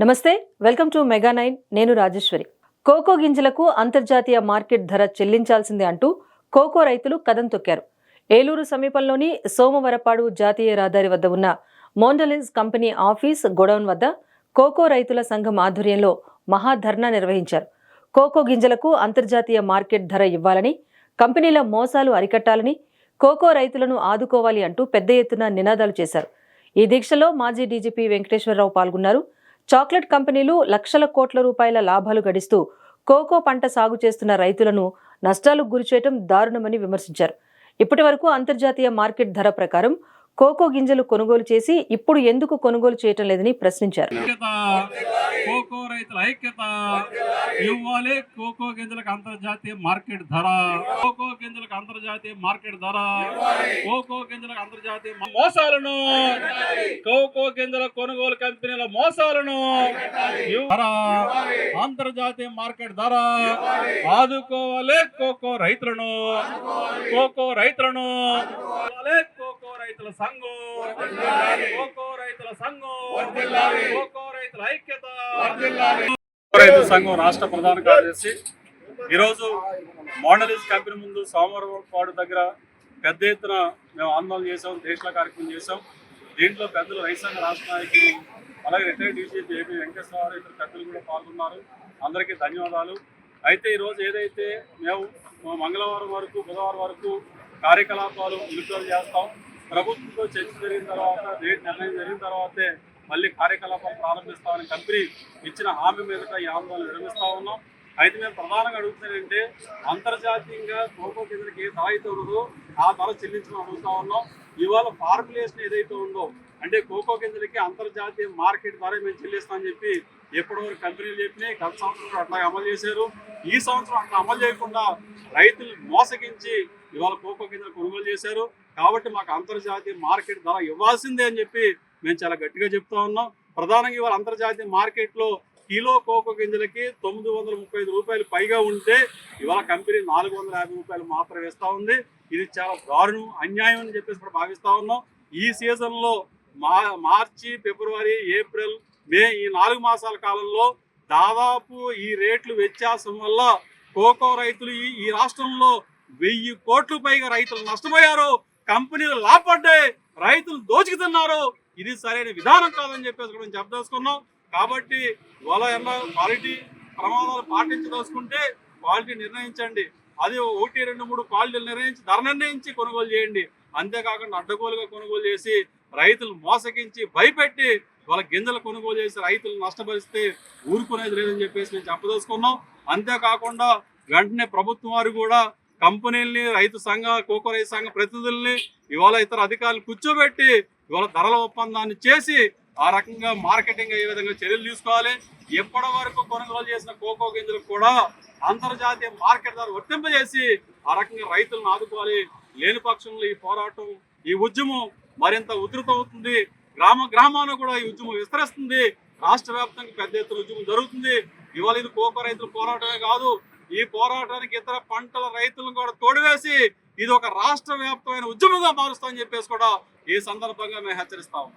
నమస్తే welcome to mega nine నేను Rajeshwari. Cocoa గింజలకు అంతర్జాతీయ మార్కెట్ ధర చెల్లించాల్సిందే అంటూ కోకో రైతులు కదం తొక్కారు. ఏలూరు సమీపంలోని సోమవరపాడు జాతీయ రహదారి వద్ద ఉన్న మోండలిన్స్ కంపెనీ ఆఫీస్ గొడౌన్ వద్ద కోకో రైతుల సంఘం ఆధ్వర్యంలో మహాధర్నా నిర్వహించారు. కోకో గింజలకు అంతర్జాతీయ మార్కెట్ ధర ఇవ్వాలని కంపెనీల మోసాలు అరికట్టాలని కోకో రైతులను ఆదుకోవాలి అంటూ పెద్ద ఎత్తున నినాదాలు చేశారు. ఈ దీక్షలో మాజీ డీజీపీ వెంకటేశ్వరరావు పాల్గొన్నారు. చాక్లెట్ కంపెనీలు లక్షల కోట్ల రూపాయల లాభాలు గడిస్తూ కోకో పంట సాగు చేస్తున్న రైతులను నష్టాలకు గురిచేయటం దారుణమని విమర్శించారు. ఇప్పటి వరకు అంతర్జాతీయ మార్కెట్ ధర ప్రకారం కోకో గింజలు కొనుగోలు చేసి ఇప్పుడు ఎందుకు కొనుగోలు చేయటం లేదని ప్రశ్నించారు. కోకో రైతుల ఐక్యత ఇవ్వాలి కోకో గింజలకు అంతర్జాతీయ మార్కెట్ ధర. కోకో గింజలకు అంతర్జాతీయ మార్కెట్ ధర. కోకో గింజలకు అంతర్జాతీయ మోసాలను. కోకో గింజల కొనుగోలు కంపెనీల మోసాలను. ధర అంతర్జాతీయ మార్కెట్ ధర. ఆదుకోవాలి కోకో రైతులను. కోకో రైతులను. రైతుల సంఘం. కోకో రైతుల సంఘం. కోకో రైతుల ఐక్యత. కోకో రైతు సంఘం రాష్ట్ర ప్రధాన కార్యదర్శి. ఈరోజు మోడలిస్ కంపెనీ ముందు సోమవారపాడు దగ్గర పెద్ద ఎత్తున మేము ఆందోళన చేసాం దేశంలో కార్యక్రమం చేసాం దీంట్లో పెద్దలు రైతాంగ రాష్ట్ర నాయకులు అలాగే రిటైర్డ్ డీసీపీ ఏపీ వెంకటేశ్వరరావు ఇతర పెద్దలు కూడా పాల్గొన్నారు. అందరికీ ధన్యవాదాలు. అయితే ఈరోజు ఏదైతే మేము మంగళవారం వరకు బుధవారం వరకు కార్యకలాపాలు నిలుపుదల చేస్తాం ప్రభుత్వంతో చర్చ జరిగిన తర్వాత రేట్ నిర్ణయం జరిగిన తర్వాతే మళ్ళీ కార్యకలాపాలు ప్రారంభిస్తామని కంపెనీ ఇచ్చిన హామీ మీదట ఈ ఆందోళన నిర్మిస్తా ఉన్నాం. అయితే మేము ప్రధానంగా అడుగుతున్నానంటే అంతర్జాతీయంగా కోకో కిందకి ఏ ధర అయితే ఆ ధర చెల్లించడం అడుగుతా ఉన్నాం. ఇవాళ ఫార్ములేషన్ ఏదైతే ఉందో అంటే కోకో గింజలకి అంతర్జాతీయ మార్కెట్ ద్వారా మేము చెల్లిస్తామని చెప్పి ఎప్పటివరకు కంపెనీలు చెప్పినాయి గత సంవత్సరం అట్లా అమలు చేశారు. ఈ సంవత్సరం అట్లా అమలు చేయకుండా రైతులు మోసగించి ఇవాళ కోకో గింజలు కొనుగోలు చేశారు. కాబట్టి మాకు అంతర్జాతీయ మార్కెట్ ధర ఇవ్వాల్సిందే అని చెప్పి మేము చాలా గట్టిగా చెప్తా ఉన్నాం. ప్రధానంగా ఇవాళ అంతర్జాతీయ మార్కెట్లో కిలో కోకో గింజలకి తొమ్మిది వందల ముప్పై ఐదు రూపాయలు పైగా ఉంటే ఇవాళ కంపెనీ నాలుగు వందల యాభై రూపాయలు మాత్రం ఇస్తూ ఉంది. ఇది చాలా దారుణం అన్యాయం అని చెప్పేసి కూడా భావిస్తా ఉన్నాం. ఈ సీజన్లో మా మార్చి ఫిబ్రవరి ఏప్రిల్ మే ఈ నాలుగు మాసాల కాలంలో దాదాపు ఈ రేట్లు వ్యత్యాసం వల్ల కోకో రైతులు ఈ ఈ రాష్ట్రంలో వెయ్యి కోట్లు పైగా రైతులు నష్టపోయారు. కంపెనీలు లాభపడ్డాయి రైతులు దోచుకుతున్నారు. ఇది సరైన విధానం కాదని చెప్పేసి కూడా మేము చెప్పదలుచుకున్నాం. కాబట్టి వాళ్ళ ఏమన్నా క్వాలిటీ ప్రమాదాలు పాటించదలుచుకుంటే క్వాలిటీ నిర్ణయించండి. అది ఒకటి రెండు మూడు క్వాలిటీలు నిర్ణయించి ధర నిర్ణయించి కొనుగోలు చేయండి. అంతేకాకుండా అడ్డగోలుగా కొనుగోలు చేసి రైతులు మోసగించి భయపెట్టి వాళ్ళ గింజలు కొనుగోలు చేసి రైతులు నష్టపరిస్తే ఊరుకునేది లేదని చెప్పేసి మేము చెప్పదలుచుకున్నాం. అంతేకాకుండా వెంటనే ప్రభుత్వం వారు కూడా కంపెనీల్ని రైతు సంఘ కోకో రైతు సంఘ ప్రతినిధుల్ని ఇవాళ ఇతర అధికారులు కూర్చోబెట్టి ఇవాళ ధరల ఒప్పందాన్ని చేసి ఆ రకంగా మార్కెటింగ్ అయ్యే విధంగా చర్యలు తీసుకోవాలి. ఎప్పటి వరకు కొనుగోలు చేసిన కోకో గింజలకు కూడా అంతర్జాతీయ మార్కెట్ ధర వర్తింపజేసి ఆ రకంగా రైతులను ఆదుకోవాలి. లేని పక్షంలో ఈ పోరాటం ఈ ఉద్యమం మరింత ఉధృతమవుతుంది గ్రామ గ్రామాన కూడా ఈ ఉద్యమం విస్తరిస్తుంది. రాష్ట్ర వ్యాప్తంగా పెద్ద ఎత్తున ఉద్యమం జరుగుతుంది. ఇవాళ ఇది కోకో రైతుల పోరాటమే కాదు ఈ పోరాటానికి ఇతర పంటల రైతులను కూడా తోడివేసి ఇది ఒక రాష్ట్ర వ్యాప్తమైన ఉద్యమంగా మారుస్తామని చెప్పేసి కూడా ఈ సందర్భంగా మేము హెచ్చరిస్తా